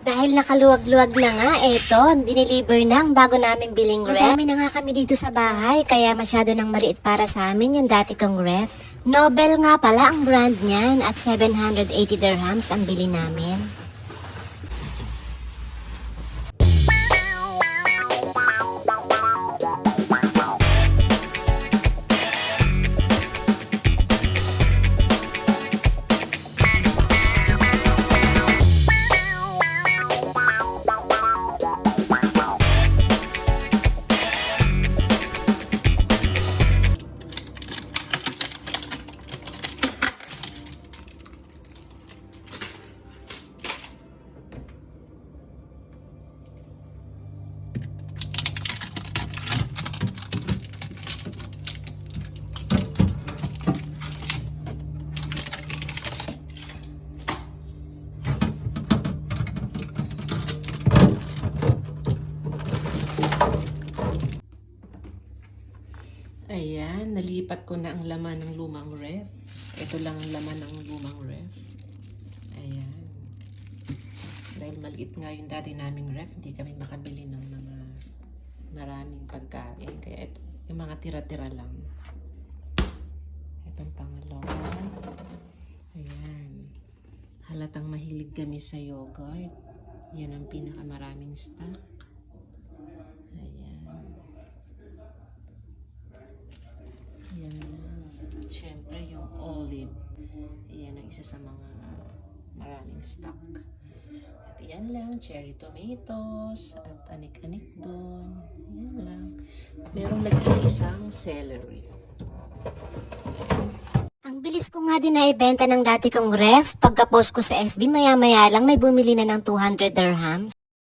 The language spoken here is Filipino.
Dahil nakaluwag-luwag na nga, eto, dineliver na ang bago namin biling ref. Madami na nga kami dito sa bahay, kaya masyado nang maliit para sa amin yung dati kong ref. Nobel nga pala ang brand niyan at 780 dirhams ang bili namin. Ayan, nalipat ko na ang laman ng lumang ref. Ito lang ang laman ng lumang ref. Ayan. Dahil maliit nga yung dati naming ref, hindi kami makabili ng mga maraming pagkain. Kaya ito, yung mga tira-tira lang. Itong pangalawa. Ayan. Halatang mahilig kami sa yogurt. Yan ang pinakamaraming stock. Ayan. Yan lang. At syempre, yung olive. Yan ang isa sa mga maraming stock. At yan lang, cherry tomatoes, at anik-anik doon. Yan lang. Meron nag-iisang celery. Ang bilis ko nga din na ibenta ng dati kong ref. Pagka-post ko sa FB, maya-maya lang may bumili na ng 200 dirhams.